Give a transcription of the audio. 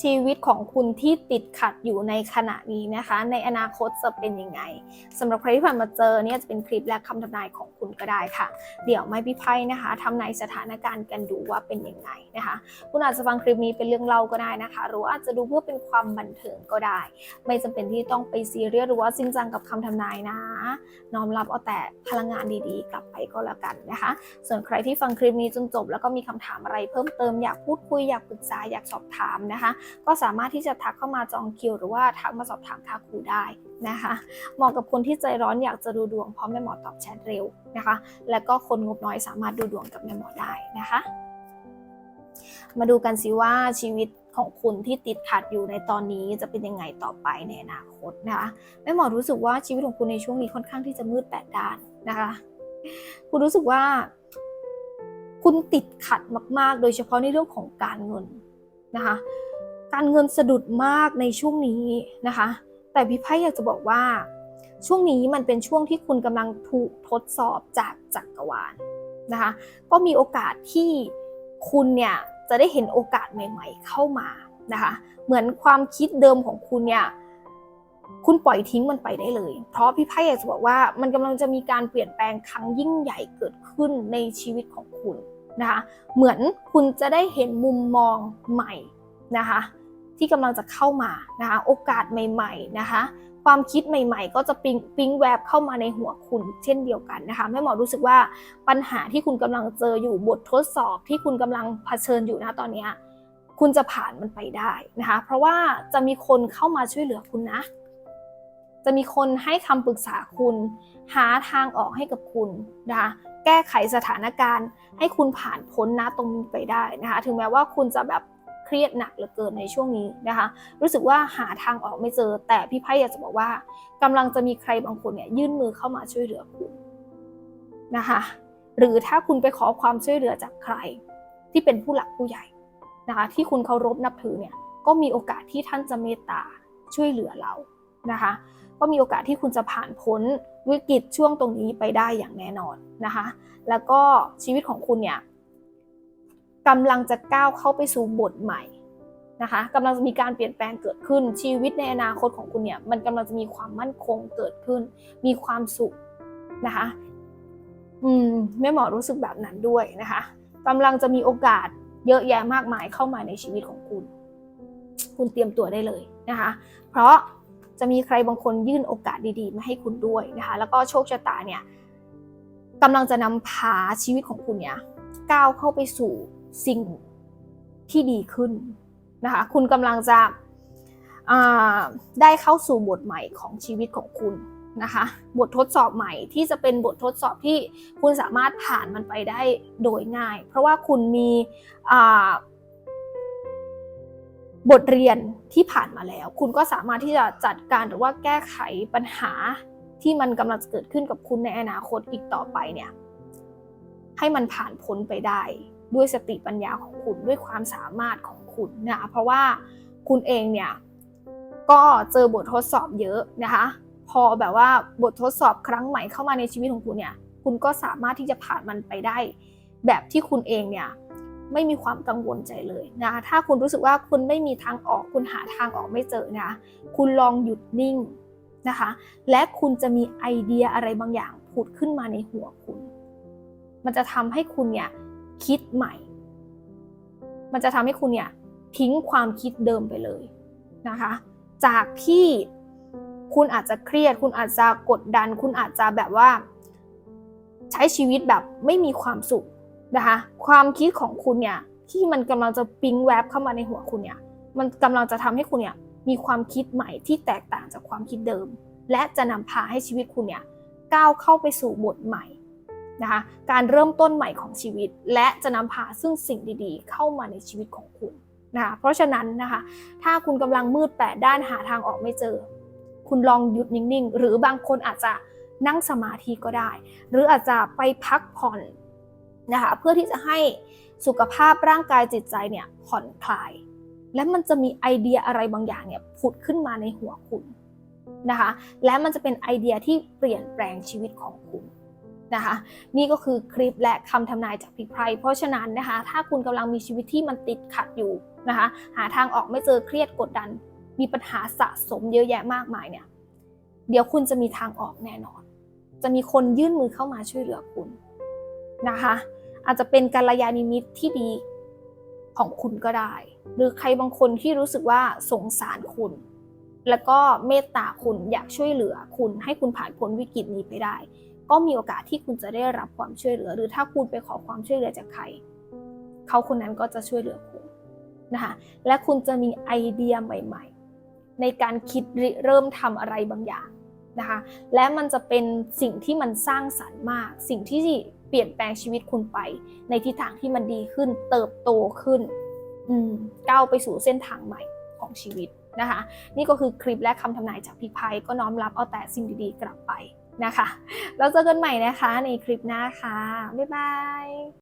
ชีวิตของคุณที่ติดขัดอยู่ในขณะนี้นะคะ ในอนาคตจะเป็นยังไงสำหรับใครที่ผ่านมาเจอเนี่ยจะเป็นคลิปและคำทำนายของคุณก็ได้ค่ะ เดี๋ยวไม่พี่ไพ่นะคะทำนายสถานการณ์กันดูว่าเป็นยังไงนะคะ คุณอาจจะฟังคลิปนี้เป็นเรื่องเล่าก็ได้นะคะ หรือว่าอาจจะดูเพื่อเป็นความบันเทิงก็ได้ ไม่จำเป็นที่ต้องไปซีเรียสหรือว่าจริงจังกับคำทำนายนะน้อมรับเอาแต่พลังงานดีๆ กลับไปก็แล้วกันนะคะ ส่วนใครที่ฟังคลิปนี้จนจบ แล้วก็มีคำถามอะไรเพิ่มเติมอยากพูดคุยอยากปรึกษาอยากสอบถามนะคะก็สามารถที่จะทักเข้ามาจองคิว หรือว่าทักมาสอบถามค่าครูได้นะคะเหมาะกับคนที่ใจร้อนอยากจะดูดวงเพราะแม่หมอตอบแชทเร็วนะคะ และก็คนงบน้อยสามารถดูดวงกับแม่หมอได้นะคะ มาดูกันสิว่าชีวิตของคุณที่ติดขัดอยู่ในตอนนี้จะเป็นยังไงต่อไปในอนาคตนะคะแม่หมอรู้สึกว่าชีวิตของคุณในช่วงนี้ค่อนข้างที่จะมืดแปดด้านนะคะ คุณรู้สึกว่า คุณติดขัดมาก ๆ โดยเฉพาะในเรื่องของการเงินนะคะ การเงินสะดุดมากในช่วงนี้นะคะ แต่พี่ไพ่อยากจะบอกว่า ช่วงนี้มันเป็นช่วงที่คุณกำลังถูกทดสอบจากจักรวาลนะคะ ก็มีโอกาสที่คุณเนี่ยจะได้เห็นโอกาสใหม่ ๆ เข้ามานะคะ เหมือนความคิดเดิมของคุณเนี่ยคุณปล่อยทิ้งมันไปได้เลย เพราะพี่ไพ่อยากจะบอกว่ามันกำลังจะมีการเปลี่ยนแปลงครั้งยิ่งใหญ่เกิดขึ้นในชีวิตของคุณนะคะ เหมือนคุณจะได้เห็นมุมมองใหม่นะคะ ที่กำลังจะเข้ามานะคะโอกาสใหม่ๆนะคะ ความคิดใหม่ ๆ ก็จะปิ๊งปิ๊งแวบเข้ามาในหัวคุณเช่นเดียวกันนะคะแม่หมอรู้สึกว่าปัญหาที่คุณกำลังเจออยู่บททดสอบที่คุณกำลังเผชิญอยู่นะตอนนี้คุณจะผ่านมันไปได้นะคะเพราะว่าจะมีคนเข้ามาช่วยเหลือคุณนะ จะมีคนให้คำปรึกษาคุณ หาทางออกให้กับคุณนะคะแก้ไขสถานการณ์ ให้คุณผ่านพ้นนะตรงนี้ไปได้นะคะถึงแม้ว่าคุณจะแบบ รียดหนักเหลือเกินในช่วงนี้นะคะ รู้สึกว่าหาทางออกไม่เจอ แต่พี่ไพ่อยากจะบอกว่ากำลังจะมีใครบางคนเนี่ยยื่นมือเข้ามาช่วยเหลือคุณนะคะหรือถ้าคุณไปขอความช่วยเหลือจากใคร ที่เป็นผู้หลักผู้ใหญ่นะคะที่คุณเคารพนับถือเนี่ยก็มีโอกาสที่ท่านจะเมตตาช่วยเหลือเรานะคะก็มีโอกาสที่คุณจะผ่านพ้นวิกฤตช่วงตรงนี้ไปได้อย่างแน่นอนนะคะ แล้วก็ชีวิตของคุณเนี่ย กำลังจะก้าวเข้าไปสู่บทใหม่นะคะกำลังจะมีการเปลี่ยนแปลงเกิดขึ้น ชีวิตในอนาคตของคุณเนี่ยมันกำลังจะมีความมั่นคงเกิดขึ้น มีความสุขนะคะอืมแม่หมอรู้สึกแบบนั้นด้วยนะคะกำลังจะมีโอกาสเยอะแยะมากมายเข้ามาในชีวิตของคุณ คุณเตรียมตัวได้เลยนะคะ เพราะจะมีใครบางคนยื่นโอกาสดีๆ มาให้คุณด้วยนะคะ แล้วก็โชคชะตาเนี่ยกำลังจะนำพาชีวิตของคุณเนี่ยก้าวเข้าไปสู่ สิ่งที่ดีขึ้นนะคะ คุณกำลังจะได้เข้าสู่บทใหม่ของชีวิตของคุณนะคะ บททดสอบใหม่ที่จะเป็นบททดสอบที่คุณสามารถผ่านมันไปได้โดยง่าย เพราะว่าคุณมีบทเรียนที่ผ่านมาแล้ว คุณก็สามารถที่จะจัดการหรือว่าแก้ไขปัญหาที่มันกำลังจะเกิดขึ้นกับคุณในอนาคตอีกต่อไปเนี่ยให้มันผ่านพ้นไปได้ ด้วยสติปัญญาของคุณด้วยความสามารถของคุณนะเพราะว่าคุณเองเนี่ยก็เจอบททดสอบเยอะนะคะ พอแบบว่าบททดสอบครั้งใหม่เข้ามาในชีวิตของคุณเนี่ยคุณก็สามารถที่จะผ่านมันไปได้ แบบที่คุณเองเนี่ยไม่มีความกังวลใจเลยนะถ้าคุณรู้สึกว่าคุณไม่มีทางออกคุณหาทางออกไม่เจอนะคุณลองหยุดนิ่งนะคะ และคุณจะมีไอเดียอะไรบางอย่างผุดขึ้นมาในหัวคุณ มันจะทำให้คุณเนี่ย คิดใหม่ มันจะทำให้คุณเนี่ยทิ้งความคิดเดิมไปเลยนะคะ จากที่คุณอาจจะเครียด คุณอาจจะกดดัน คุณอาจจะแบบว่า ใช้ชีวิตแบบไม่มีความสุขนะคะ ความคิดของคุณเนี่ยที่มันกำลังจะปิ๊งแวบเข้ามาในหัวคุณเนี่ย มันกำลังจะทำให้คุณเนี่ยมีความคิดใหม่ที่แตกต่างจากความคิดเดิม และจะนำพาให้ชีวิตคุณเนี่ยก้าวเข้าไปสู่บทใหม่ นะคะการเริ่มต้นใหม่ของชีวิต และจะนำพาซึ่งสิ่งดีๆ เข้ามาในชีวิตของคุณนะคะเพราะฉะนั้นนะคะถ้าคุณกำลังมืดแปดด้านหาทางออกไม่เจอ คุณลองหยุดนิ่งๆ หรือบางคนอาจจะนั่งสมาธิก็ได้ หรืออาจจะไปพักผ่อนนะคะเพื่อที่จะให้สุขภาพร่างกายจิตใจเนี่ยผ่อนคลาย และมันจะมีไอเดียอะไรบางอย่างเนี่ยผุดขึ้นมาในหัวคุณนะคะและมันจะเป็นไอเดียที่เปลี่ยนแปลงชีวิตของคุณ นะคะ นี่ก็คือคลิปและคำทำนายจากพี่ไพรเพราะฉะนั้นนะคะ ถ้าคุณกำลังมีชีวิตที่มันติดขัดอยู่นะคะ หาทางออกไม่เจอเครียดกดดัน มีปัญหาสะสมเยอะแยะมากมายเนี่ย เดี๋ยวคุณจะมีทางออกแน่นอน จะมีคนยื่นมือเข้ามาช่วยเหลือคุณนะคะ อาจจะเป็นกัลยาณมิตที่ดีของคุณก็ได้ หรือใครบางคนที่รู้สึกว่าสงสารคุณ แล้วก็เมตตาคุณอยากช่วยเหลือคุณให้คุณผ่านพ้นวิกฤตนี้ไปได้ ก็มีโอกาสที่คุณจะได้รับความช่วยเหลือ หรือถ้าคุณไปขอความช่วยเหลือจากใคร เขาคนนั้นก็จะช่วยเหลือคุณนะคะและคุณจะมีไอเดียใหม่ ๆ ในการคิดเริ่มทำอะไรบางอย่างนะคะและมันจะเป็นสิ่งที่มันสร้างสรรค์มาก สิ่งที่เปลี่ยนแปลงชีวิตคุณไป ในทิศทางที่มันดีขึ้นเติบโตขึ้นก้าวไปสู่เส้นทางใหม่ของชีวิตนะคะ นี่ก็คือคลิปและคำทำนายจากพี่ไพก็น้อมรับเอาแต่สิ่งดีๆกลับไป นะคะแล้วเจอกันใหม่นะคะในคลิปหน้าค่ะ บ๊ายบาย